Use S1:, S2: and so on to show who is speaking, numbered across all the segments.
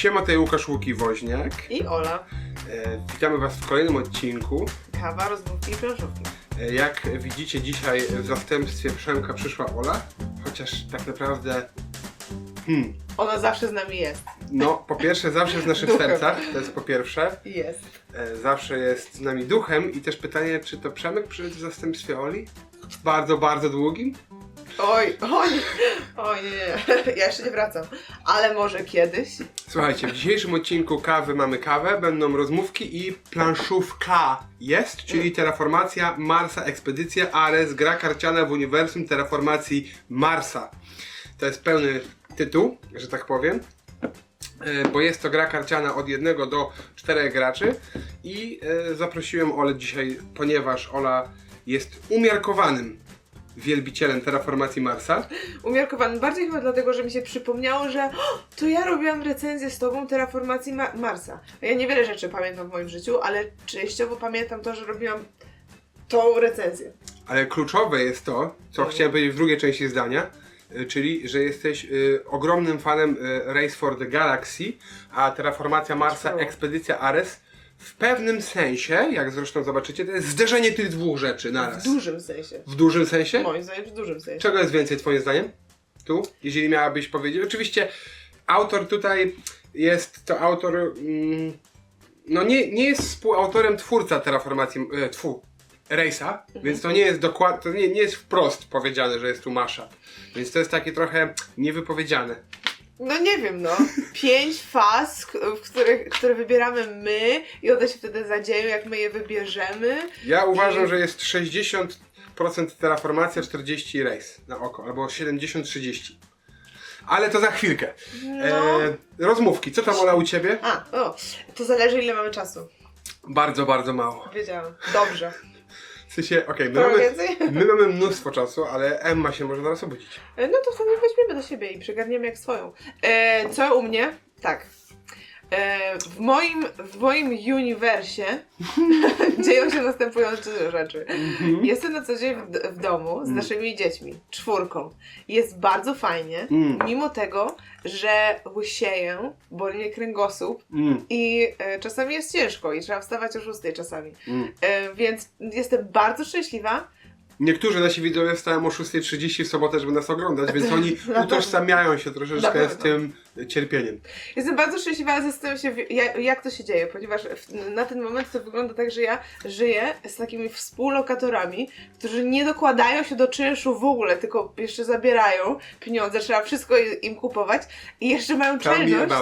S1: Siema, tutaj Łukasz Łuki-Woźniak.
S2: I Ola.
S1: E, witamy Was w kolejnym odcinku.
S2: Kawa, rozmówki i planszówki.
S1: E, jak widzicie, dzisiaj w zastępstwie Przemka przyszła Ola, chociaż tak naprawdę, hmm,
S2: Ona zawsze z nami jest.
S1: no po pierwsze zawsze jest w naszych
S2: Duchem.
S1: sercach, to jest po pierwsze.
S2: Jest.
S1: E, zawsze jest z nami duchem i też pytanie, czy to Przemek przyszedł w zastępstwie Oli? Bardzo, bardzo długim?
S2: Oj, oj, oj, nie, nie. Ja jeszcze nie wracam. Ale może kiedyś.
S1: Słuchajcie, w dzisiejszym odcinku kawy mamy kawę, będą rozmówki i planszówka jest, czyli terraformacja Marsa, ekspedycja Ares, gra karciana w uniwersum terraformacji Marsa. To jest pełny tytuł, że tak powiem. E, Bo jest to gra karciana od 1 do 4 graczy i e, zaprosiłem Olę dzisiaj, ponieważ Ola jest umiarkowanym wielbicielem terraformacji Marsa.
S2: Umiarkowany. Bardziej chyba dlatego, że mi się przypomniało, że "O, to ja robiłam recenzję z tobą terraformacji Ma- Marsa. Ja niewiele rzeczy pamiętam w moim życiu, ale częściowo pamiętam to, że robiłam tą recenzję.
S1: Ale kluczowe jest to, co
S2: Mhm.
S1: chciałem powiedzieć w drugiej części zdania, y, czyli, że jesteś y, ogromnym fanem y, Race for the Galaxy, a terraformacja Marsa, ekspedycja Ares w pewnym sensie, jak zresztą zobaczycie, to jest zderzenie tych dwóch rzeczy
S2: W
S1: naraz.
S2: dużym sensie.
S1: W dużym sensie?
S2: Moim zdaniem w dużym sensie.
S1: Czego jest więcej twoim zdaniem? Tu? Jeżeli miałabyś powiedzieć. Oczywiście autor tutaj jest to autor. Mm, no nie, nie jest współautorem twórca terraformacji. E, tfu, Race'a, więc to nie jest dokładnie, to nie, nie jest wprost powiedziane, że jest tu mashup. Więc to jest takie trochę niewypowiedziane.
S2: No nie wiem, no. Pięć faz, w których, które wybieramy my i one się wtedy zadzieją, jak my je wybierzemy.
S1: Ja uważam, że jest 60% terraformacja, 40 race na oko, albo 70-30. Ale to za chwilkę.
S2: No.
S1: E, rozmówki, co tam Ola u ciebie?
S2: A, o, to zależy ile mamy czasu.
S1: Bardzo, bardzo mało.
S2: Wiedziałam. Dobrze.
S1: W sensie, okej, my,
S2: Trochę
S1: mamy,
S2: więcej?
S1: my mamy mnóstwo czasu, ale Emma się może zaraz obudzić.
S2: E, No to wtedy weźmiemy do siebie i przygarniemy jak swoją. E, co u mnie? Tak. E, w moim, w moim uniwersie dzieją się następujące rzeczy. Jestem na co dzień w, w domu z naszymi dziećmi, czwórką. Jest bardzo fajnie,
S1: Mm.
S2: mimo tego, że łysieję, boli mnie kręgosłup
S1: Mm,
S2: i e, czasami jest ciężko i trzeba wstawać o 6 czasami.
S1: mm.
S2: E, więc jestem bardzo szczęśliwa.
S1: Niektórzy nasi widzowie wstają o 6.30 w sobotę, żeby nas oglądać, więc oni utożsamiają się troszeczkę z tym cierpieniem.
S2: Jestem bardzo szczęśliwa, zastanawiam się, w- jak, to się dzieje, ponieważ w, na ten moment to wygląda tak, że ja żyję z takimi współlokatorami, którzy nie dokładają się do czynszu w ogóle, tylko jeszcze zabierają pieniądze, trzeba wszystko im kupować i jeszcze mają czelność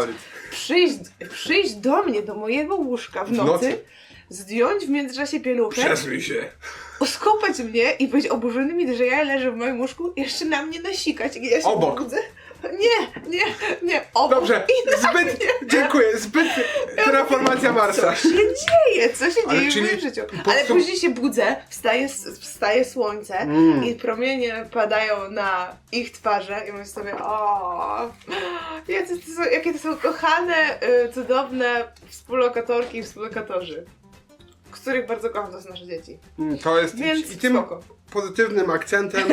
S2: przyjść, przyjść do mnie, do mojego łóżka w
S1: W
S2: nocy,
S1: nocy?
S2: zdjąć w międzyczasie pieluchę,
S1: Przesuń się.
S2: Oskopać mnie i być oburzonymi, że ja leżę w moim łóżku, jeszcze na mnie nasikać i ja się
S1: Obok.
S2: budzę. Nie, nie, nie, obok.
S1: Dobrze, zbyt, dziękuję, zbyt terraformacja Marsa.
S2: Co się dzieje? Co się
S1: Ale
S2: dzieje
S1: czyli
S2: w moim życiu?
S1: po
S2: Ale
S1: prostu-
S2: później się budzę, wstaje, s- wstaje słońce
S1: Mm.
S2: i promienie padają na ich twarze i myślę sobie, o, jakie to są, jakie to są kochane, y, cudowne współlokatorki i współlokatorzy, których bardzo kocham, to są nasze dzieci.
S1: Mm, To jest
S2: Więc
S1: i tym
S2: spoko.
S1: Pozytywnym akcentem.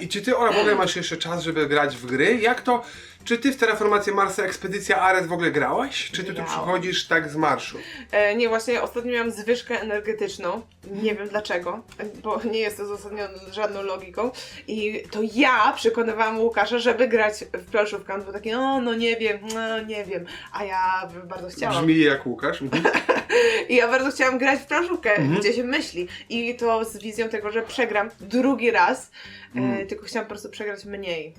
S1: I czy ty, Ola, w ogóle masz jeszcze czas, żeby grać w gry? Jak to, czy ty w Terraformację Marsa Ekspedycja Ares w ogóle grałaś? Czy ty tu
S2: Grałam.
S1: przychodzisz tak z marszu?
S2: E, nie, właśnie ostatnio miałam zwyżkę energetyczną. Nie wiem dlaczego, bo nie jest to uzasadnione żadną logiką. I to ja przekonywałam Łukasza, żeby grać w planszówkę. On był taki, no, no nie wiem, no nie wiem. A ja bardzo chciałam.
S1: Brzmi jak Łukasz. Mhm.
S2: I ja bardzo chciałam grać w planszówkę,
S1: Mhm.
S2: gdzie się myśli. I to z wizją tego, że przegram drugi raz, e,
S1: Mm.
S2: tylko chciałam po prostu przegrać mniej.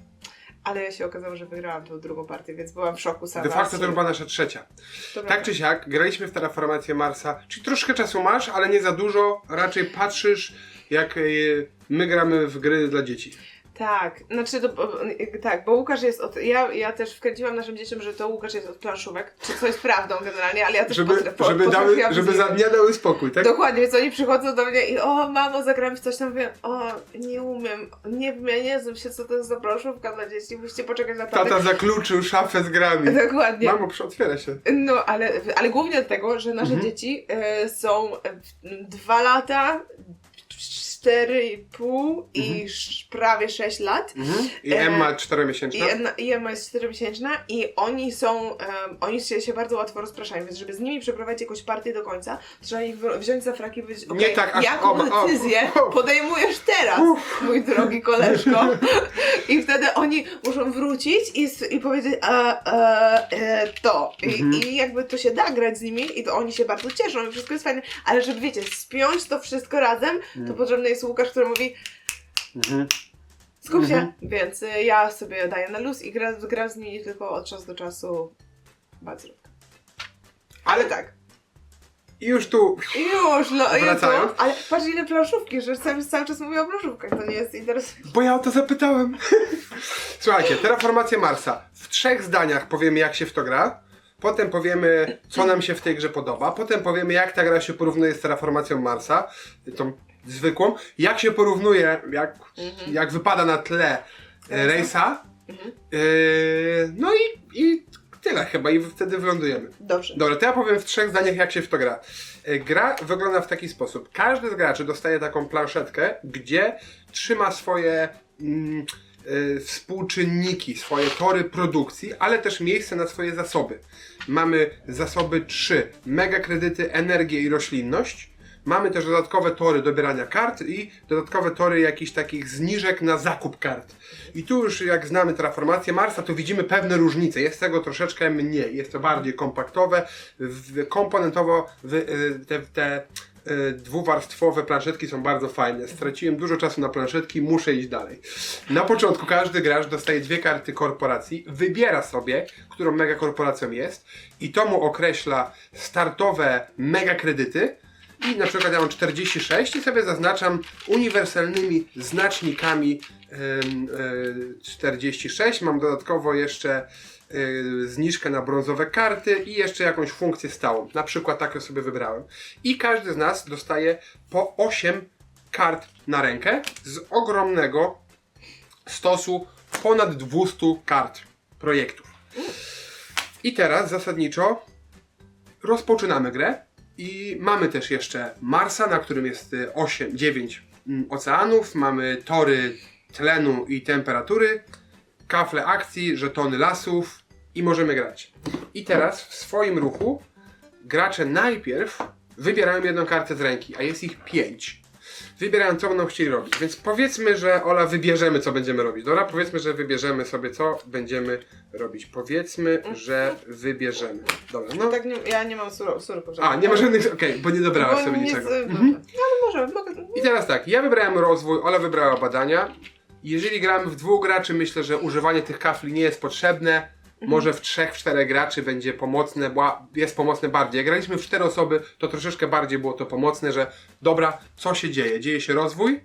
S2: Ale się okazało, że wygrałam tą drugą partię, więc byłam w szoku sama.
S1: De facto to była nasza trzecia.
S2: to
S1: Tak czy siak, graliśmy w Terraformację Marsa, czyli troszkę czasu masz, ale nie za dużo, raczej patrzysz jak e, my gramy w gry dla dzieci.
S2: Tak, znaczy to, tak, bo Łukasz jest od, ja, ja też wkręciłam naszym dzieciom, że to Łukasz jest od planszówek, czy co jest prawdą generalnie, ale ja też
S1: Żeby,
S2: potra- po-
S1: żeby, dały, żeby za dnia dały spokój, tak?
S2: Dokładnie, więc oni przychodzą do mnie i o mamo zagramy w coś tam, mówię, o nie umiem, nie wiem, ja nie znam się co to jest za planszówka dla dzieci, musicie poczekać na tatę.
S1: Tata zakluczył szafę z grami.
S2: Dokładnie.
S1: Mamo, otwiera się.
S2: No, ale, ale głównie dlatego, że nasze
S1: Mhm.
S2: dzieci e, są e, dwa lata, 4,5 i sz- prawie 6 lat.
S1: Mhm. I
S2: E,
S1: Emma
S2: I,
S1: czteromiesięczna.
S2: jedna, I Emma jest 4-miesięczna i oni są, em, oni się, się bardzo łatwo rozpraszają, więc żeby z nimi przeprowadzić jakąś partię do końca, trzeba ich wziąć za fraki i powiedzieć,
S1: Nie
S2: okej,
S1: tak aż
S2: jaką
S1: oba- o,
S2: decyzję
S1: o.
S2: podejmujesz teraz, mój drogi koleżko? I wtedy oni muszą wrócić i, s- i powiedzieć e, e, e, to. I,
S1: Mhm.
S2: I jakby to się da grać z nimi i to oni się bardzo cieszą i wszystko jest fajne, ale żeby wiecie, spiąć to wszystko razem, to potrzebny jest Łukasz, który mówi
S1: Mhm.
S2: Skup się,
S1: Mhm.
S2: więc y, ja sobie daję na luz i gra, gram z nimi tylko od czasu do czasu bardzo rzadko. Ale tak.
S1: I już tu
S2: I Już, no Jezu,
S1: Wracając?
S2: Ale patrz ile planszówki, że cały, cały czas mówię o planszówkach, to nie jest interesujące.
S1: Bo ja o to zapytałem. Słuchajcie, terraformacja Marsa. W trzech zdaniach powiemy, jak się w to gra. Potem powiemy, co nam się w tej grze podoba. Potem powiemy, jak ta gra się porównuje z terraformacją Marsa, tą zwykłą. Jak się porównuje, jak,
S2: Mhm.
S1: jak wypada na tle e, Rejsa.
S2: Mhm.
S1: E, no i, i tyle chyba. I wtedy wylądujemy.
S2: Dobrze.
S1: Dobra, to ja powiem w trzech zdaniach, jak się w to gra. E, Gra wygląda w taki sposób. Każdy z graczy dostaje taką planszetkę, gdzie trzyma swoje mm, e, współczynniki, swoje tory produkcji, ale też miejsce na swoje zasoby. Mamy zasoby 3. Mega kredyty, energię i roślinność. Mamy też dodatkowe tory dobierania kart i dodatkowe tory jakichś takich zniżek na zakup kart. I tu już jak znamy transformację Marsa, to widzimy pewne różnice. Jest tego troszeczkę mniej. Jest to bardziej kompaktowe, komponentowo y, te, te y, dwuwarstwowe planszetki są bardzo fajne. Straciłem dużo czasu na planszetki, muszę iść dalej. Na początku każdy gracz dostaje dwie karty korporacji, wybiera sobie, którą mega korporacją jest i to mu określa startowe mega kredyty. I na przykład ja mam 46 i sobie zaznaczam uniwersalnymi znacznikami ym, y, 46. Mam dodatkowo jeszcze y, zniżkę na brązowe karty i jeszcze jakąś funkcję stałą. Na przykład taką sobie wybrałem. I każdy z nas dostaje po 8 kart na rękę z ogromnego stosu ponad 200 kart projektów. I teraz zasadniczo rozpoczynamy grę i mamy też jeszcze Marsa, na którym jest y, 8, 9 mm, oceanów, mamy tory tlenu i temperatury, kafle akcji, żetony lasów i możemy grać. I teraz w swoim ruchu gracze najpierw wybierają jedną kartę z ręki, a jest ich 5. Wybierają, co będą chcieli robić. Więc powiedzmy, że Ola, wybierzemy, co będziemy robić. Dobra, powiedzmy, że wybierzemy sobie, co będziemy robić. Powiedzmy, że wybierzemy. Dobra, no.
S2: Tak nie, ja nie mam sur, surków.
S1: A, nie ma żadnych. Okej, bo nie dobrałaś
S2: Bo
S1: sobie
S2: nie
S1: niczego.
S2: z-
S1: Mhm.
S2: No ale może, mogę.
S1: I teraz tak, ja wybrałem rozwój, Ola wybrała badania. Jeżeli gramy w dwóch graczy, myślę, że używanie tych kafli nie jest potrzebne. Może w trzech, w czterech graczy będzie pomocne, jest pomocne bardziej. Jak graliśmy w cztery osoby, to troszeczkę bardziej było to pomocne, że dobra, co się dzieje? Dzieje się rozwój?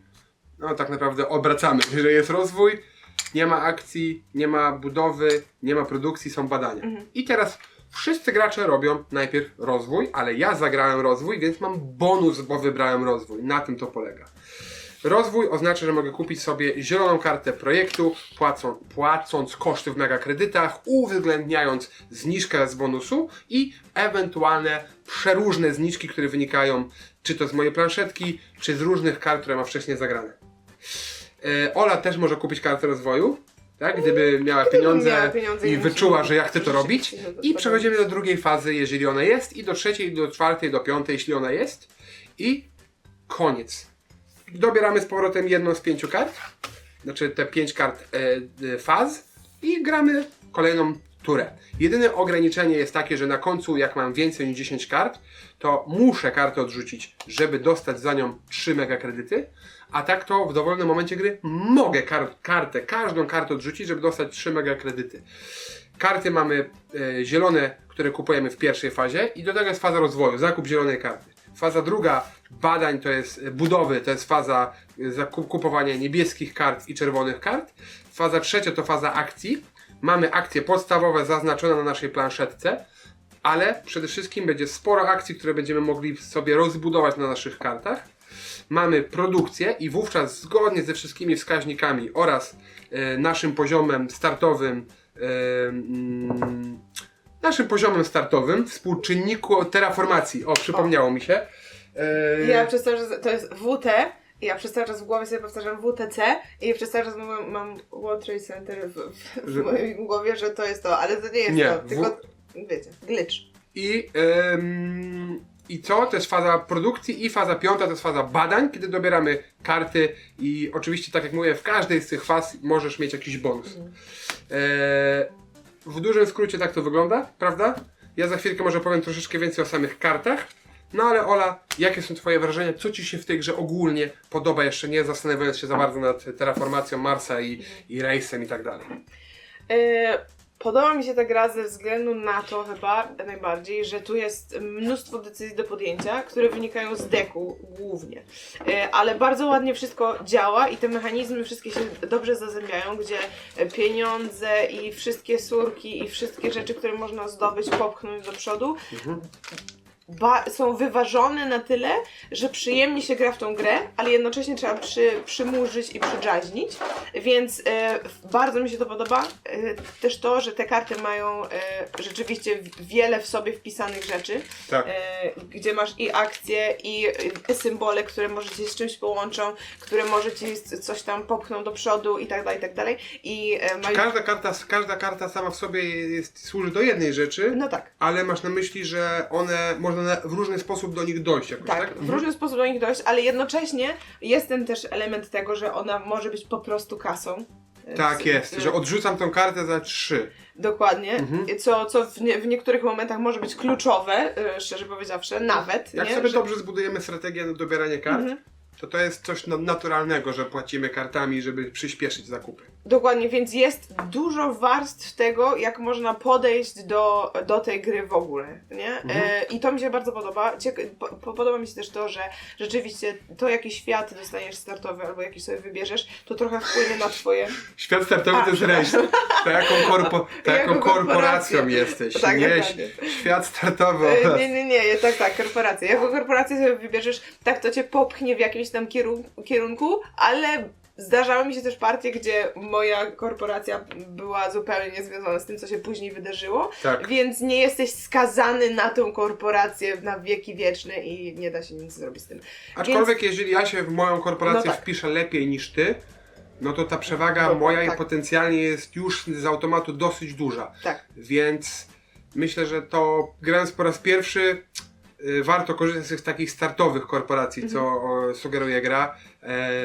S1: No tak naprawdę obracamy, że jest rozwój, nie ma akcji, nie ma budowy, nie ma produkcji, są badania. I teraz wszyscy gracze robią najpierw rozwój, ale ja zagrałem rozwój, więc mam bonus, bo wybrałem rozwój. Na tym to polega. Rozwój oznacza, że mogę kupić sobie zieloną kartę projektu, płacą, płacąc koszty w mega kredytach, uwzględniając zniżkę z bonusu i ewentualne przeróżne zniżki, które wynikają czy to z mojej planszetki, czy z różnych kart, które ma wcześniej zagrane. E, Ola też może kupić kartę rozwoju, tak? Gdyby miała pieniądze,
S2: miała pieniądze i
S1: wyczuła, że ja chcę to robić. I przechodzimy do drugiej fazy, jeżeli ona jest, i do trzeciej, do czwartej, do piątej, jeśli ona jest. I koniec. Dobieramy z powrotem jedną z pięciu kart, znaczy te pięć kart e, e, faz i gramy kolejną turę. Jedyne ograniczenie jest takie, że na końcu, jak mam więcej niż 10 kart, to muszę kartę odrzucić, żeby dostać za nią 3 mega kredyty, a tak to w dowolnym momencie gry mogę kar kartę, każdą kartę odrzucić, żeby dostać 3 mega kredyty. Karty mamy e, zielone, które kupujemy w pierwszej fazie i do tego jest faza rozwoju, zakup zielonej karty. Faza druga badań to jest e, budowy, to jest faza e, kupowania niebieskich kart i czerwonych kart. Faza trzecia to faza akcji. Mamy akcje podstawowe zaznaczone na naszej planszetce, ale przede wszystkim będzie sporo akcji, które będziemy mogli sobie rozbudować na naszych kartach. Mamy produkcję i wówczas zgodnie ze wszystkimi wskaźnikami oraz e, naszym poziomem startowym naszym poziomem startowym współczynniku terraformacji. O, przypomniało mi się. E,
S2: Ja przez to, że to jest WT, ja przez cały czas w głowie sobie powtarzam WTC i przez cały czas mam, mam World Trade Center w, w, w
S1: Że-
S2: mojej głowie, że to jest to, ale to nie jest
S1: Nie,
S2: to,
S1: w-
S2: tylko wiecie, glitch.
S1: I, ym, I co? To jest faza produkcji i faza piąta to jest faza badań, kiedy dobieramy karty i oczywiście, tak jak mówię, w każdej z tych faz możesz mieć jakiś bonus.
S2: Mhm.
S1: E, w dużym skrócie tak to wygląda, prawda? Ja za chwilkę może powiem troszeczkę więcej o samych kartach. No ale Ola, jakie są Twoje wrażenia? Co Ci się w tej grze ogólnie podoba? Jeszcze nie zastanawiając się za bardzo nad terraformacją Marsa i, i rejsem i tak dalej.
S2: E, Podoba mi się ta gra ze względu na to chyba najbardziej, że tu jest mnóstwo decyzji do podjęcia, które wynikają z deku głównie. E, Ale bardzo ładnie wszystko działa i te mechanizmy wszystkie się dobrze zazębiają, gdzie pieniądze i wszystkie surki i wszystkie rzeczy, które można zdobyć, popchnąć do przodu, ba- są wyważone na tyle, że przyjemnie się gra w tą grę, ale jednocześnie trzeba przy, przymurzyć i przydrzaźnić, więc e, bardzo mi się to podoba. E, też to, że te karty mają e, rzeczywiście wiele w sobie wpisanych rzeczy,
S1: Tak.
S2: e, gdzie masz i akcje, i symbole, które może cię z czymś połączą, które może ci coś tam popchną do przodu i tak dalej, i tak dalej. I e, mają...
S1: Każda karta, każda karta sama w sobie jest, służy do jednej rzeczy,
S2: No tak.
S1: ale masz na myśli, że one można na, w różny sposób do nich dojść jakoś, tak?
S2: Tak, w różny sposób do nich dojść, ale jednocześnie jest ten też element tego, że ona może być po prostu kasą.
S1: Tak
S2: Z-
S1: jest,
S2: z-
S1: że odrzucam tą kartę za trzy.
S2: Dokładnie,
S1: Mhm.
S2: co, co w, nie, w niektórych momentach może być kluczowe, y, szczerze powiedziawszy, nawet.
S1: Jak
S2: nie?
S1: sobie
S2: Że-
S1: dobrze zbudujemy strategię na dobieranie kart,
S2: Mhm.
S1: to to jest coś na- naturalnego, że płacimy kartami, żeby przyspieszyć zakupy.
S2: Dokładnie, więc jest dużo warstw tego, jak można podejść do, do tej gry w ogóle, nie?
S1: Mhm.
S2: E, I to mi się bardzo podoba. Cieka- po, po, podoba mi się też to, że rzeczywiście to, jaki świat dostaniesz startowy albo jaki sobie wybierzesz, to trochę wpłynie na twoje...
S1: Świat startowy
S2: A,
S1: to jest rejs. To jaką, korpo, to jaką
S2: Jaką
S1: korporacją jesteś.
S2: Tak,
S1: nie,
S2: dokładnie.
S1: świat startowy.
S2: E, Nie, nie, nie, tak, tak, korporacje. Jako korporację sobie wybierzesz, tak to cię popchnie w jakimś tam kierunku ale zdarzały mi się też partie, gdzie moja korporacja była zupełnie niezwiązana z tym, co się później wydarzyło,
S1: Tak.
S2: więc nie jesteś skazany na tą korporację na wieki wieczne i nie da się nic zrobić z tym.
S1: Aczkolwiek jeżeli ja się w moją korporację
S2: No tak.
S1: wpiszę lepiej niż ty, no to ta przewaga moja i
S2: tak.
S1: potencjalnie jest już z automatu dosyć duża.
S2: Tak.
S1: Więc myślę, że to grając po raz pierwszy y, warto korzystać z tych takich startowych korporacji, co
S2: Mhm.
S1: o, sugeruje gra,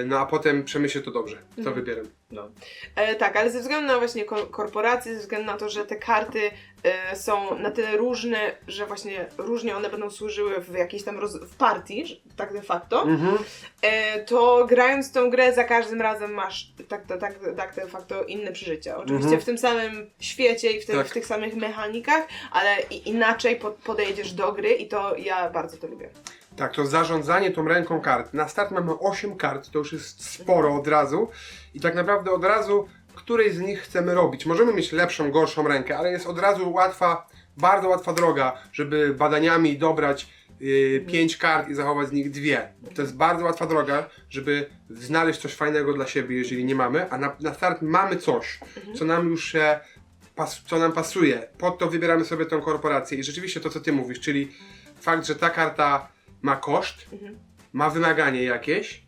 S1: no a potem przemyślę to dobrze, co
S2: Mhm.
S1: wybieram.
S2: No. E, tak, ale ze względu na właśnie ko- korporacje, ze względu na to, że te karty e, są na tyle różne, że właśnie różnie one będą służyły w jakiejś tam w partii, tak de facto,
S1: Mhm.
S2: e, to grając tą grę za każdym razem masz tak, tak, tak, tak de facto inne przeżycia. Oczywiście
S1: Mhm.
S2: w tym samym świecie i w, te,
S1: Tak.
S2: w tych samych mechanikach, ale inaczej po, podejdziesz do gry i to ja bardzo to lubię.
S1: Tak, to zarządzanie tą ręką kart. Na start mamy 8 kart, to już jest sporo od razu. I tak naprawdę od razu, której z nich chcemy robić. Możemy mieć lepszą, gorszą rękę, ale jest od razu łatwa, bardzo łatwa droga, żeby badaniami dobrać 5 kart i zachować z nich dwie. To jest bardzo łatwa droga, żeby znaleźć coś fajnego dla siebie, jeżeli nie mamy, a na, na start mamy coś, co nam już się co nam pasuje. Pod to wybieramy sobie tą korporację. I rzeczywiście to, co ty mówisz, czyli fakt, że ta karta ma koszt,
S2: Mhm.
S1: ma wymaganie jakieś,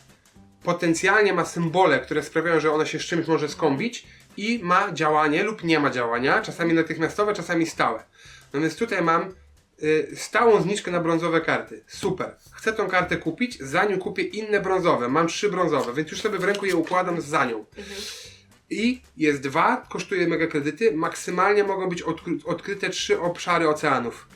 S1: potencjalnie ma symbole, które sprawiają, że ona się z czymś może skąbić i ma działanie lub nie ma działania, czasami natychmiastowe, czasami stałe. No więc tutaj mam y, stałą zniżkę na brązowe karty. Super. Chcę tą kartę kupić, zanim kupię inne brązowe. Mam trzy brązowe, więc już sobie w ręku je układam za nią. I jest dwa, kosztuje mega kredyty. Maksymalnie mogą być odkry odkryte trzy obszary oceanów.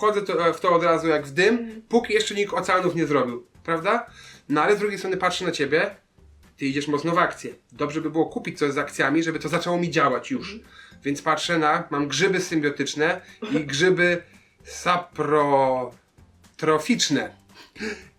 S1: Wchodzę to, w to od razu jak w dym, póki jeszcze nikt oceanów nie zrobił, prawda? No ale z drugiej strony patrzę na ciebie, ty idziesz mocno w akcję. Dobrze by było kupić coś z akcjami, żeby to zaczęło mi działać już. Więc patrzę na, mam grzyby symbiotyczne i grzyby saprotroficzne.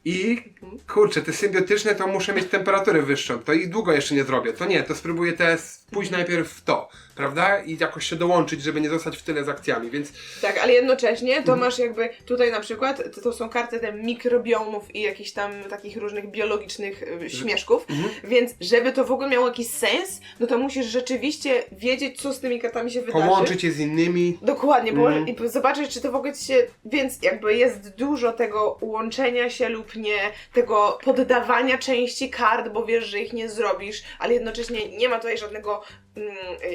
S1: I kurczę, te symbiotyczne to muszę mieć temperaturę wyższą. To i długo jeszcze nie zrobię. To nie, to spróbuję teraz pójść najpierw w to. Prawda? I jakoś się dołączyć, żeby nie zostać w tyle z akcjami, więc
S2: Tak, ale jednocześnie
S1: Mhm.
S2: to masz jakby tutaj na przykład, to, to są karty te mikrobiomów i jakichś tam takich różnych biologicznych y, śmieszków,
S1: Mhm.
S2: więc żeby to w ogóle miało jakiś sens, no to musisz rzeczywiście wiedzieć, co z tymi kartami się wydarzy.
S1: połączyć je z innymi.
S2: Dokładnie, bo
S1: Mhm.
S2: i zobaczyć, czy to w ogóle ci się. Więc jakby jest dużo tego łączenia się lub nie, tego poddawania części kart, bo wiesz, że ich nie zrobisz, ale jednocześnie nie ma tutaj żadnego,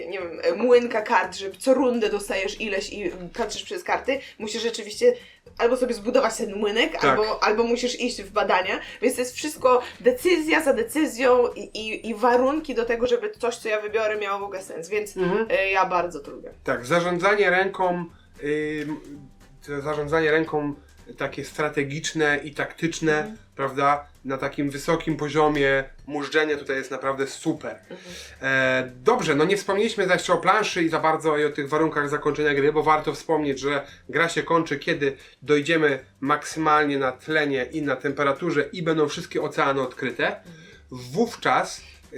S2: nie wiem, e, młynka kart, że co rundę dostajesz ileś i patrzysz przez karty. Musisz rzeczywiście albo sobie zbudować ten młynek,
S1: Tak.
S2: albo, albo musisz iść w badania. Więc to jest wszystko decyzja za decyzją i, i, i warunki do tego, żeby coś, co ja wybiorę, miało w ogóle sens. Więc
S1: Mhm.
S2: e, ja bardzo to lubię.
S1: Tak, zarządzanie ręką, to zarządzanie ręką takie strategiczne i taktyczne,
S2: Mhm.
S1: prawda, na takim wysokim poziomie mużdżenia tutaj jest naprawdę super.
S2: Mhm.
S1: E, dobrze, no nie wspomnieliśmy jeszcze o planszy i za bardzo i o tych warunkach zakończenia gry, bo warto wspomnieć, że gra się kończy, kiedy dojdziemy maksymalnie na tlenie i na temperaturze i będą wszystkie oceany odkryte. Wówczas e,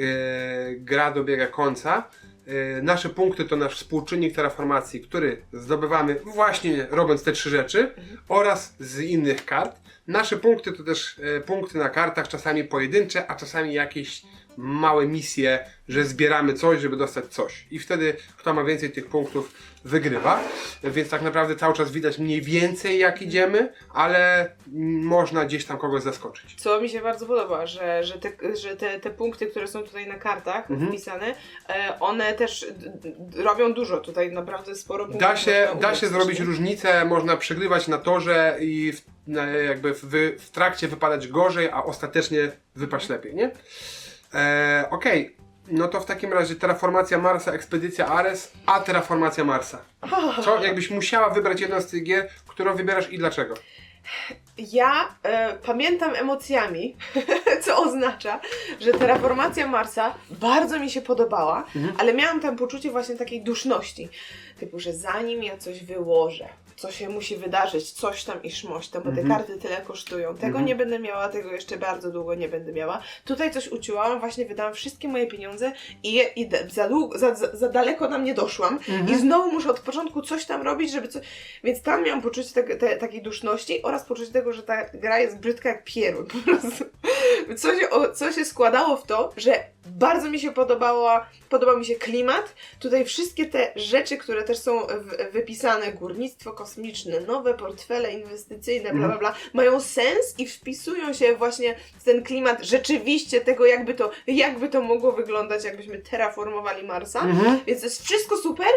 S1: gra dobiega końca. E, nasze punkty to nasz współczynnik terraformacji, który zdobywamy właśnie robiąc te trzy rzeczy oraz z innych kart. Nasze punkty to też e, punkty na kartach, czasami pojedyncze, a czasami jakieś małe misje, że zbieramy coś, żeby dostać coś. I wtedy kto ma więcej tych punktów wygrywa. Więc tak naprawdę cały czas widać mniej więcej jak idziemy, ale można gdzieś tam kogoś zaskoczyć.
S2: Co mi się bardzo podoba, że, że, te, że te, te punkty, które są tutaj na kartach
S1: Mhm.
S2: wpisane, e, one też robią dużo. Tutaj naprawdę sporo punktów.
S1: Da się, da się zrobić różnicę, można przegrywać na torze i w, jakby w, w trakcie wypadać gorzej, a ostatecznie wypaść lepiej, nie? E, Okej, no to w takim razie terraformacja Marsa, ekspedycja Ares, a terraformacja Marsa. Co, jakbyś musiała wybrać jedną z tych gier, którą wybierasz i dlaczego?
S2: Ja e, pamiętam emocjami, co oznacza, że terraformacja Marsa bardzo mi się podobała,
S1: Mhm.
S2: ale miałam tam poczucie właśnie takiej duszności. Typu, że zanim ja coś wyłożę, co się musi wydarzyć, coś tam i szmoś tam, bo te
S1: Mhm.
S2: karty tyle kosztują. Tego
S1: Mhm.
S2: nie będę miała, tego jeszcze bardzo długo nie będę miała. Tutaj coś uciłałam, właśnie wydałam wszystkie moje pieniądze i, i za, długo, za, za, za daleko tam nie doszłam.
S1: Mhm.
S2: I znowu muszę od początku coś tam robić, żeby coś... Więc tam miałam poczucie te, te, takiej duszności oraz poczucie tego, że ta gra jest brzydka jak pierun po prostu. Co się, o, co się składało w to, że bardzo mi się podobała, podobał mi się klimat. Tutaj wszystkie te rzeczy, które też są w, wypisane, górnictwo kosmiczne, nowe portfele inwestycyjne, bla bla bla, mają sens i wpisują się właśnie w ten klimat rzeczywiście tego, jakby to, jakby to mogło wyglądać, jakbyśmy terraformowali Marsa.
S1: Mhm.
S2: Więc to jest wszystko super,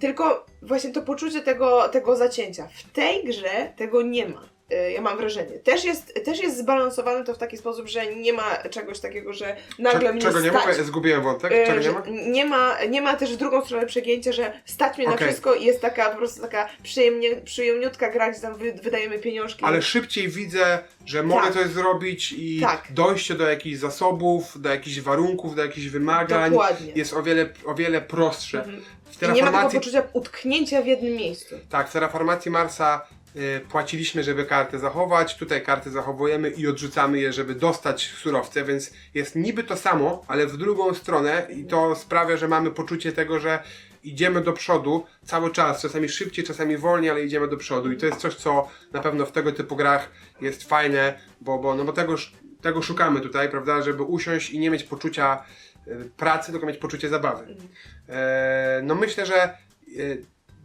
S2: tylko właśnie to poczucie tego, tego zacięcia. W tej grze tego nie ma. Y, Ja mam wrażenie. Też jest, też jest zbalansowane to w taki sposób, że nie ma czegoś takiego, że nagle
S1: Cze-
S2: mnie
S1: czego nie
S2: stać.
S1: ma? Zgubiłem wątek.
S2: y,
S1: Czego nie ma?
S2: nie ma? Nie ma też w drugą stronę przegięcia, że stać mnie na
S1: Okej.
S2: wszystko i jest taka po prostu taka przyjemnie, przyjemniutka gra, gdzie tam wy, wydajemy pieniążki.
S1: Ale szybciej widzę, że mogę
S2: Tak.
S1: coś zrobić i
S2: Tak.
S1: dojście do jakichś zasobów, do jakichś warunków, do jakichś wymagań
S2: Dokładnie.
S1: jest o wiele, o wiele prostsze.
S2: Mhm.
S1: W
S2: I nie ma tego
S1: terraformacji,
S2: poczucia utknięcia w jednym miejscu.
S1: tak, w terraformacji Marsa płaciliśmy, żeby karty zachować, tutaj karty zachowujemy i odrzucamy je, żeby dostać surowce, więc jest niby to samo, ale w drugą stronę i to sprawia, że mamy poczucie tego, że idziemy do przodu cały czas, czasami szybciej, czasami wolniej, ale idziemy do przodu. I to jest coś, co na pewno w tego typu grach jest fajne, bo, bo, no bo tego, tego szukamy tutaj, prawda, żeby usiąść i nie mieć poczucia y, pracy, tylko mieć poczucie zabawy. E, no myślę, że e,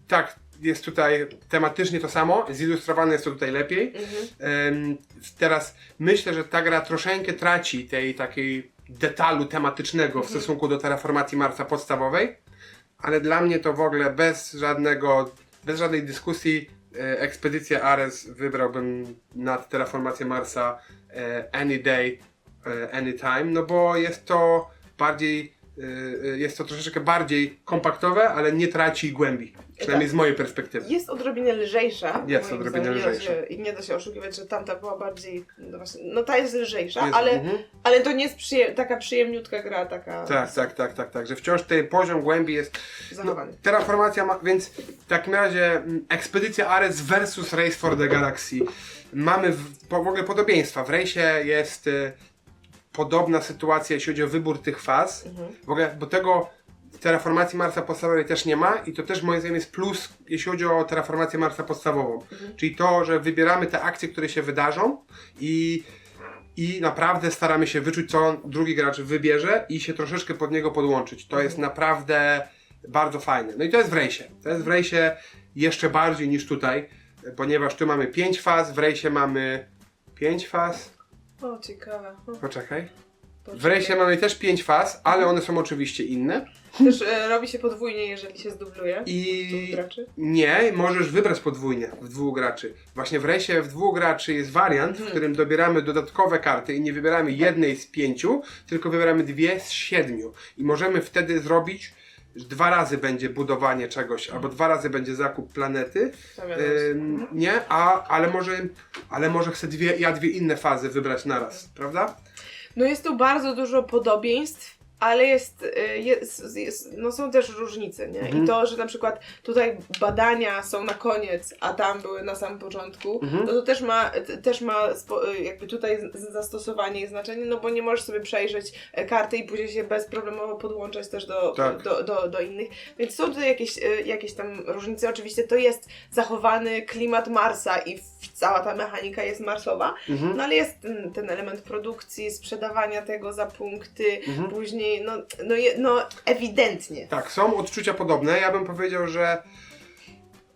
S1: tak, jest tutaj tematycznie to samo, zilustrowane jest to tutaj lepiej.
S2: Mhm.
S1: Teraz myślę, że ta gra troszeczkę traci tej takiej detalu tematycznego w
S2: Mhm.
S1: stosunku do terraformacji Marsa podstawowej, ale dla mnie to w ogóle bez żadnego, bez żadnej dyskusji e, ekspedycję Ares wybrałbym nad terraformację Marsa e, any day, e, any time, no bo jest to bardziej, jest to troszeczkę bardziej kompaktowe, ale nie traci głębi, przynajmniej z mojej perspektywy.
S2: Jest odrobinę lżejsza.
S1: Jest odrobinę
S2: zdaniem.
S1: Lżejsza.
S2: I nie da się oszukiwać, że tamta była bardziej. No, właśnie, no ta jest lżejsza,
S1: Jest-
S2: ale,
S1: mhm.
S2: ale to nie jest przyje- taka przyjemniutka gra, taka
S1: Tak, tak, tak, tak, tak, że wciąż ten poziom głębi jest
S2: zachowany.
S1: Terraformacja ma, więc w takim razie mm, ekspedycja Ares versus Race for the Galaxy. Mamy w, w ogóle podobieństwa. W Race'ie jest y, podobna sytuacja, jeśli chodzi o wybór tych faz.
S2: Mhm.
S1: W ogóle, bo tego terraformacji Marsa podstawowej też nie ma i to też moim zdaniem jest plus, jeśli chodzi o terraformację Marsa podstawową. Czyli to, że wybieramy te akcje, które się wydarzą i, i naprawdę staramy się wyczuć, co drugi gracz wybierze i się troszeczkę pod niego podłączyć. To jest naprawdę bardzo fajne. No i to jest w rejsie. To jest w rejsie jeszcze bardziej niż tutaj, ponieważ tu mamy 5 faz, w rejsie mamy 5 faz.
S2: O, ciekawe.
S1: Poczekaj. W rejsie mamy też 5 faz, ale one są oczywiście inne.
S2: Też e, robi się podwójnie, jeżeli się zdubluje.
S1: I
S2: Dwóch graczy?
S1: nie, możesz wybrać podwójnie w dwóch graczy. Właśnie w rejsie w dwóch graczy jest wariant, w którym dobieramy dodatkowe karty i nie wybieramy jednej z pięciu, tylko wybieramy dwie z siedmiu. I możemy wtedy zrobić, że dwa razy będzie budowanie czegoś, albo dwa razy będzie zakup planety.
S2: Wiadomo.
S1: Ym, nie, a, ale może, ale może chcę dwie, ja dwie inne fazy wybrać naraz, prawda?
S2: No jest tu bardzo dużo podobieństw, ale jest, y, jest, jest no są też różnice, nie?
S1: Mhm.
S2: I to, że na przykład tutaj badania są na koniec, a tam były na samym początku,
S1: Mhm.
S2: no to też ma, też ma spo, y, jakby tutaj zastosowanie i znaczenie, no bo nie możesz sobie przejrzeć e, karty i później się bezproblemowo podłączać też do,
S1: Tak.
S2: do, do, do innych. Więc są tutaj jakieś, y, jakieś tam różnice. Oczywiście to jest zachowany klimat Marsa i cała ta mechanika jest marsowa,
S1: Mhm.
S2: no ale jest ten, ten element produkcji, sprzedawania tego za punkty,
S1: Mhm.
S2: No, no, no ewidentnie.
S1: Tak, są odczucia podobne. Ja bym powiedział, że e,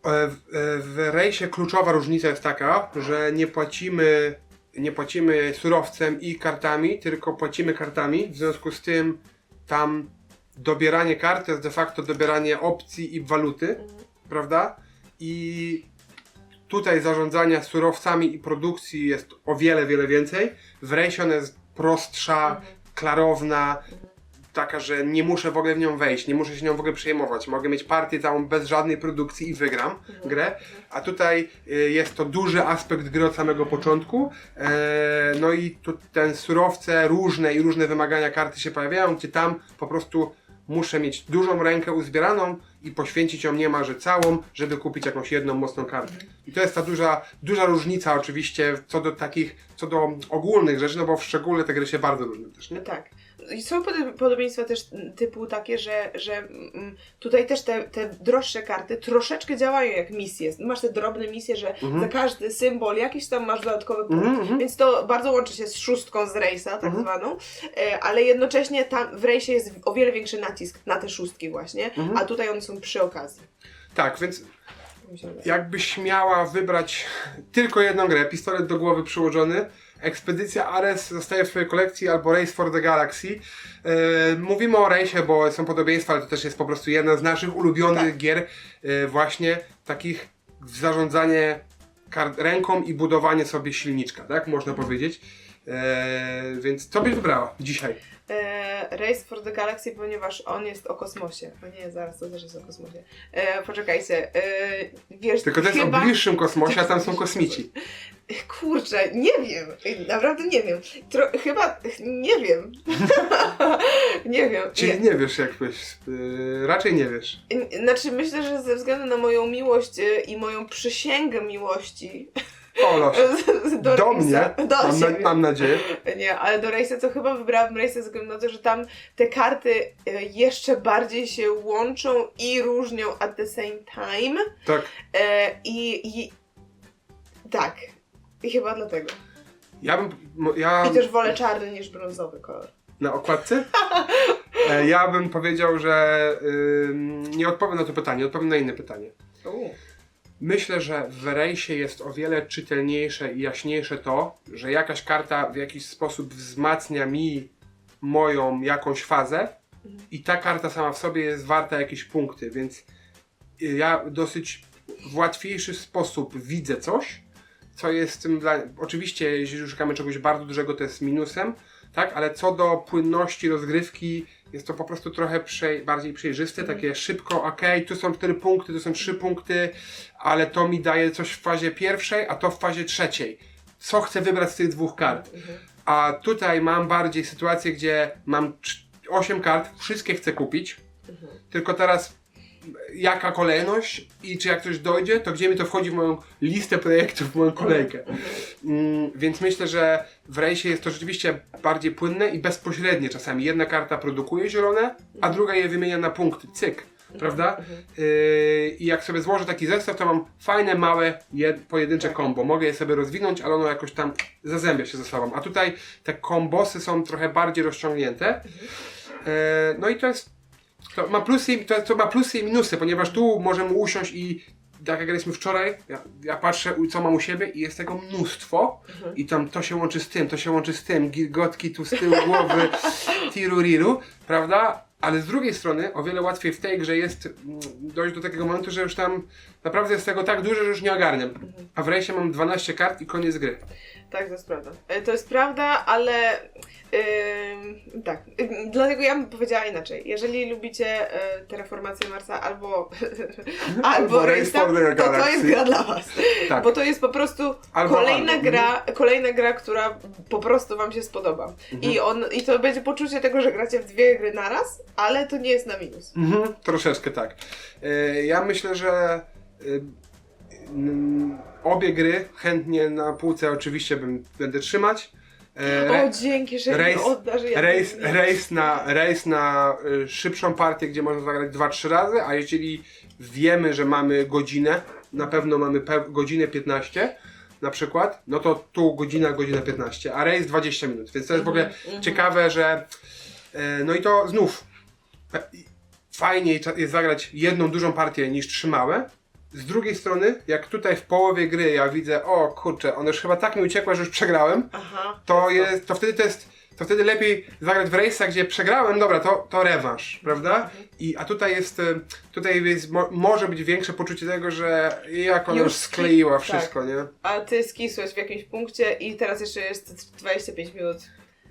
S1: w, e, w rejsie kluczowa różnica jest taka, że nie płacimy, nie płacimy surowcem i kartami, tylko płacimy kartami. W związku z tym tam dobieranie kart to jest de facto dobieranie opcji i waluty, prawda? I tutaj zarządzania surowcami i produkcji jest o wiele, wiele więcej. W rejsie ona jest prostsza, klarowna, taka, że nie muszę w ogóle w nią wejść, nie muszę się nią w ogóle przejmować. Mogę mieć partię całą bez żadnej produkcji i wygram grę. A tutaj y, jest to duży aspekt gry od samego początku. E, no i tu ten surowce różne i różne wymagania karty się pojawiają, gdzie tam po prostu muszę mieć dużą rękę uzbieraną i poświęcić ją niemalże całą, żeby kupić jakąś jedną mocną kartę. I to jest ta duża, duża różnica oczywiście co do takich, co do ogólnych rzeczy, no bo w szczególe te gry się bardzo różnią też, nie?
S2: Tak. Są podobieństwa też typu takie, że, że mm, tutaj też te, te droższe karty troszeczkę działają jak misje. Masz te drobne misje, że za każdy symbol jakiś tam masz dodatkowy punkt.
S1: Mhm, mhm.
S2: Więc to bardzo łączy się z szóstką z rejsa, tak
S1: Mhm.
S2: zwaną, e, ale jednocześnie tam w rejsie jest o wiele większy nacisk na te szóstki właśnie,
S1: Mhm.
S2: a tutaj one są przy okazji.
S1: Tak, więc. Jakbyś miała wybrać tylko jedną grę, pistolet do głowy przyłożony, Ekspedycja Ares zostaje w swojej kolekcji albo Race for the Galaxy. Yy, mówimy o Race'ie, bo są podobieństwa, ale to też jest po prostu jedna z naszych ulubionych
S2: Tak.
S1: gier, yy, właśnie takich w zarządzanie ręką i budowanie sobie silniczka, tak można powiedzieć. Yy, więc co byś wybrała dzisiaj?
S2: E, Race for the Galaxy, ponieważ on jest o kosmosie. O nie, zaraz to też jest o kosmosie. E, poczekajcie, e, wiesz,
S1: Tylko to jest
S2: chyba...
S1: o bliższym kosmosie, a tam są kosmici.
S2: Kurczę, nie wiem, naprawdę nie wiem. Tro, chyba, nie wiem. nie wiem.
S1: Czyli nie wiesz jakbyś, yy, raczej nie wiesz.
S2: Nie. Znaczy myślę, że ze względu na moją miłość e, i moją przysięgę miłości
S1: O, los.
S2: do,
S1: Do mnie,
S2: do
S1: mam, na, mam nadzieję.
S2: Nie, ale do Race'a to chyba wybrałam Race'a ze względu na to, że tam te karty e, jeszcze bardziej się łączą i różnią at the same time.
S1: Tak.
S2: E, i, I tak. I chyba dlatego.
S1: Ja bym. Ja
S2: I też wolę czarny niż brązowy kolor.
S1: na okładce? E, Ja bym powiedział, że ym, nie odpowiem na to pytanie, odpowiem na inne pytanie. Myślę, że w rejsie jest o wiele czytelniejsze i jaśniejsze to, że jakaś karta w jakiś sposób wzmacnia mi moją jakąś fazę i ta karta sama w sobie jest warta jakieś punkty, więc y, ja dosyć w łatwiejszy sposób widzę coś, co jest tym dla... Oczywiście, jeśli szukamy czegoś bardzo dużego, to jest minusem, tak? Ale co do płynności rozgrywki, jest to po prostu trochę przej- bardziej przejrzyste, takie szybko, ok, tu są cztery punkty, tu są trzy punkty, ale to mi daje coś w fazie pierwszej, a to w fazie trzeciej. Co chcę wybrać z tych dwóch kart? A tutaj mam bardziej sytuację, gdzie mam cz- osiem kart, wszystkie chcę kupić, tylko teraz jaka kolejność i czy jak ktoś dojdzie, to gdzie mi to wchodzi w moją listę projektów, w moją kolejkę. Mm, więc myślę, że w rejsie jest to rzeczywiście bardziej płynne i bezpośrednie czasami. Jedna karta produkuje zielone, a druga je wymienia na punkty. Cyk. Prawda? Yy, I jak sobie złożę taki zestaw, to mam fajne, małe, jed, pojedyncze kombo. Mogę je sobie rozwinąć, ale ono jakoś tam zazębia się ze sobą. A tutaj te kombosy są trochę bardziej rozciągnięte. Yy, no i to jest. To ma plusy, i- to, to ma plusy i minusy, ponieważ tu możemy usiąść i tak jak graliśmy wczoraj, ja, ja patrzę co mam u siebie i jest tego mnóstwo i tam to się łączy z tym, to się łączy z tym, gilgotki tu z tyłu głowy, tiruriru, prawda? Ale z drugiej strony o wiele łatwiej w tej grze jest mm, dojść do takiego momentu, że już tam naprawdę jest tego tak dużo, że już nie ogarniam. A w rejsie mam 12 kart i koniec gry.
S2: Tak, to jest prawda. E, To jest prawda, ale ym, tak. Dlatego ja bym powiedziała inaczej. Jeżeli lubicie e, Terraformację Marsa albo albo
S1: Race
S2: to to jest gra dla was.
S1: Tak.
S2: Bo to jest po prostu
S1: Albo,
S2: kolejna
S1: albo.
S2: gra, kolejna gra, która po prostu wam się spodoba.
S1: Mhm.
S2: I on i to będzie poczucie tego, że gracie w dwie gry naraz, ale to nie jest na minus.
S1: Mhm, troszeczkę tak. E, ja myślę, że obie gry chętnie na półce oczywiście bym, będę trzymać. E,
S2: O, dzięki, że
S1: Race-
S2: oddasz. Ja nie-
S1: rejs na, rejs na y, szybszą partię, gdzie można zagrać 2-3 razy, a jeżeli wiemy, że mamy godzinę, na pewno mamy pe- godzinę 15 na przykład, no to tu godzina, godzina 15, a rejs 20 minut, więc to jest w ogóle
S2: Mhm,
S1: ciekawe, że e, no i to znów fajniej jest zagrać jedną dużą partię niż trzy małe. Z drugiej strony, jak tutaj w połowie gry ja widzę, o kurczę, ona już chyba tak mi uciekła, że już przegrałem,
S2: Aha.
S1: to jest, to wtedy to jest, to wtedy lepiej zagrać w rejsa, gdzie przegrałem, dobra, to, to rewanż, prawda? I, a tutaj jest, e, tutaj jest, mo, może być większe poczucie tego, że jak ona
S2: Już
S1: już skleiła
S2: tak.
S1: wszystko, nie?
S2: A ty skisłeś w jakimś punkcie i teraz jeszcze jest 25 minut.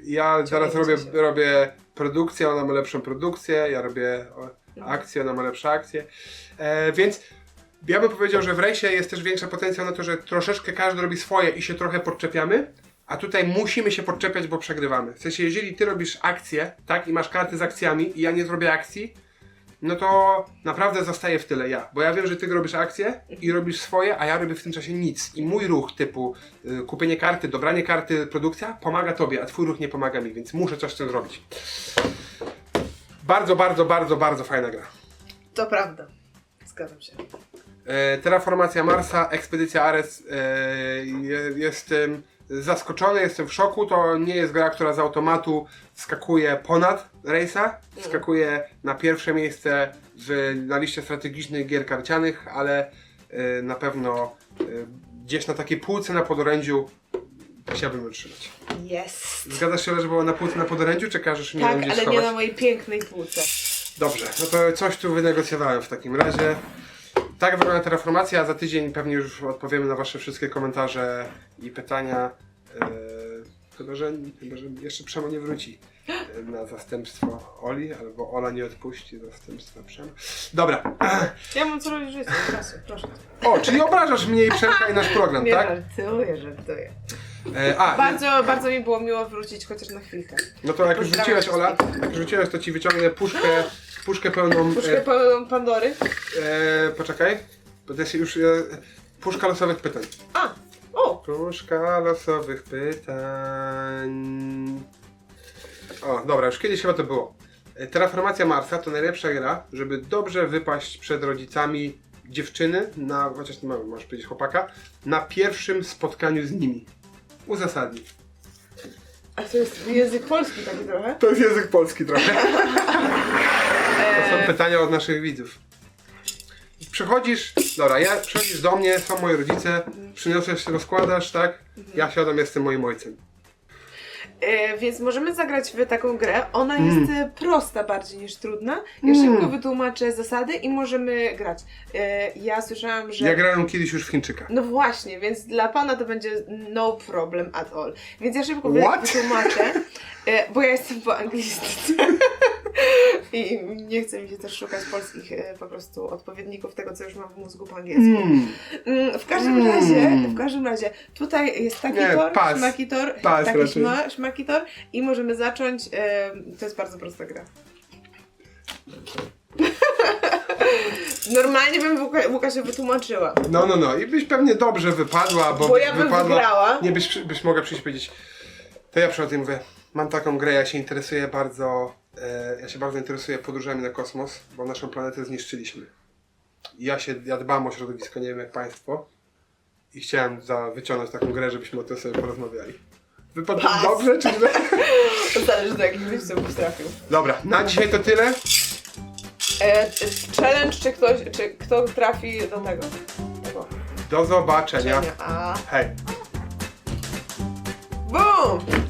S1: Ja teraz
S2: Ciągnięcie
S1: robię,
S2: się.
S1: robię produkcję, ona ma lepszą produkcję, ja robię
S2: Mhm.
S1: akcję, ona ma lepsze akcje, e, więc ja bym powiedział, że w rejsie jest też większa potencjał na to, że troszeczkę każdy robi swoje i się trochę podczepiamy, a tutaj musimy się podczepiać, bo przegrywamy. W sensie, jeżeli ty robisz akcję, tak, i masz karty z akcjami i ja nie zrobię akcji, no to naprawdę zostaję w tyle ja, bo ja wiem, że ty robisz akcję i robisz swoje, a ja robię w tym czasie nic. I mój ruch typu y, kupienie karty, dobranie karty, produkcja pomaga tobie, a twój ruch nie pomaga mi, więc muszę coś z tym zrobić. Bardzo, bardzo, bardzo, bardzo fajna gra.
S2: To prawda. Zgadzam się.
S1: E, Terraformacja Marsa, ekspedycja Ares e, je- jestem zaskoczony, jestem w szoku. To nie jest gra, która z automatu skakuje ponad rejsa. Skakuje na pierwsze miejsce w, na liście strategicznych gier karcianych, ale e, na pewno gdzieś na takiej półce na podorędziu chciałbym ją trzymać.
S2: Jest.
S1: Zgadzasz się, że było na półce na podorędziu, czy każesz mi
S2: Tak, ale
S1: schować?
S2: nie na mojej pięknej półce.
S1: Dobrze, no to coś tu wynegocjowałem w takim razie. Tak wygląda terraformacja, a za tydzień pewnie już odpowiemy na wasze wszystkie komentarze i pytania. Eee, chyba, że, chyba, że jeszcze Przemo nie wróci e, na zastępstwo Oli, albo Ola nie odpuści zastępstwa Przemo. Dobra.
S2: Ja mam co robić czasu, proszę.
S1: O, czyli obrażasz mnie i przemkaj nasz program,
S2: Nie
S1: tak?
S2: żartuję, żartuję.
S1: E, a,
S2: Bardzo, bardzo mi było miło wrócić chociaż na chwilkę.
S1: no to jak już
S2: Pozdrawiam
S1: wróciłeś, Ola,
S2: wszystkich.
S1: jak już wróciłeś, to ci wyciągnę puszkę, puszkę pełną...
S2: Puszkę
S1: E,
S2: pełną Pandory.
S1: e, poczekaj, bo to jest już e, puszka losowych pytań.
S2: A! O!
S1: Puszka losowych pytań. O, dobra, już kiedyś chyba to było. E, Terraformacja Marsa to najlepsza gra, żeby dobrze wypaść przed rodzicami dziewczyny, na, chociaż nie mamy, możesz powiedzieć chłopaka, na pierwszym spotkaniu z nimi. Uzasadnij.
S2: A to jest język polski taki trochę.
S1: To jest język polski trochę. To są
S2: Eee,
S1: pytania od naszych widzów. Przychodzisz, dobra, ja przychodzisz do mnie, są moi rodzice, przyniosłeś, rozkładasz, tak? Ja siadam, jestem moim ojcem.
S2: E, więc możemy zagrać w taką grę. Ona
S1: Mm.
S2: jest e, prosta bardziej niż trudna. Ja
S1: Mm.
S2: szybko wytłumaczę zasady i możemy grać. E, ja słyszałam, że.
S1: Ja grałem kiedyś już w Chińczyka.
S2: No właśnie, więc dla pana to będzie no problem at all. Więc ja szybko wy-
S1: What?
S2: wytłumaczę, e, bo ja jestem po anglistyce. I nie chce mi się też szukać polskich e, po prostu odpowiedników tego, co już mam w mózgu po angielsku.
S1: Mm.
S2: Mm, W każdym
S1: Mm.
S2: razie, w każdym razie, tutaj jest taki
S1: Nie,
S2: tor,
S1: pas.
S2: szmakitor,
S1: Pas
S2: taki szma, szmakitor i możemy zacząć. E, to jest bardzo prosta gra. Normalnie bym Łuka, Łukasza wytłumaczyła.
S1: No, no, no. I byś pewnie dobrze wypadła, bo,
S2: Bo ja bym
S1: wypadła.
S2: wygrała.
S1: Nie, byś, byś mogła przyjść powiedzieć. To ja przy okazji mówię, mam taką grę, ja się interesuję bardzo. E, ja się bardzo interesuję podróżami na kosmos, bo naszą planetę zniszczyliśmy. Ja się, ja dbam o środowisko, nie wiem jak państwo. I chciałem za, wyciągnąć taką grę, żebyśmy o tym sobie porozmawiali. Wypadło
S2: Pas.
S1: dobrze czy źle?
S2: Zależy do jakich wyjściów trafił.
S1: Dobra, na dzisiaj to tyle.
S2: E, challenge, czy ktoś, czy kto trafi do tego. tego.
S1: Do zobaczenia. Hej.
S2: Boom!